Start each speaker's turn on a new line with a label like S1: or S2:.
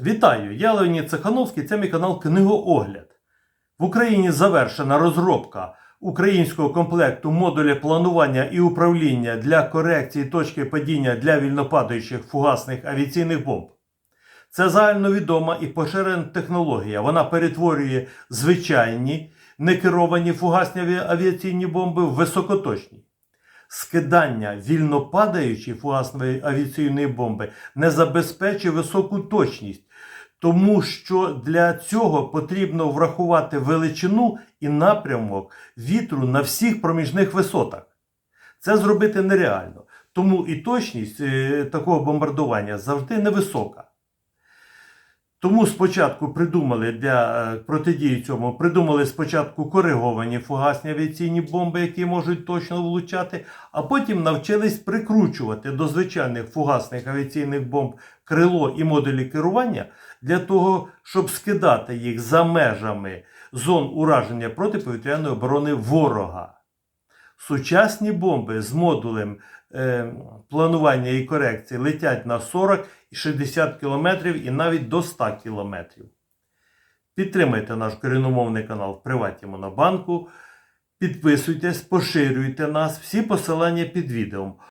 S1: Вітаю! Я Леонід Цехановський, це мій канал Книгоогляд. В Україні завершена розробка українського комплекту модуля планування і управління для корекції точки падіння для вільнопадаючих фугасних авіаційних бомб. Це загальновідома і поширена технологія. Вона перетворює звичайні некеровані фугасні авіаційні бомби в високоточні. Скидання вільнопадаючої фугасної авіаційної бомби не забезпечує високу точність, тому що для цього потрібно врахувати величину і напрямок вітру на всіх проміжних висотах. Це зробити нереально. Тому і точність е, такого бомбардування завжди невисока. Тому спочатку придумали для е, протидії цьому, придумали спочатку кориговані фугасні авіаційні бомби, які можуть точно влучати, а потім навчились прикручувати до звичайних фугасних авіаційних бомб крило і модулі керування для того, щоб скидати їх за межами зон ураження протиповітряної оборони ворога. Сучасні бомби з модулем е, планування і корекції летять на 40 і 60 км і навіть до 100 км. Підтримайте наш коріномовний канал в Приваті Монобанку. Підписуйтесь, поширюйте нас, всі посилання під відео.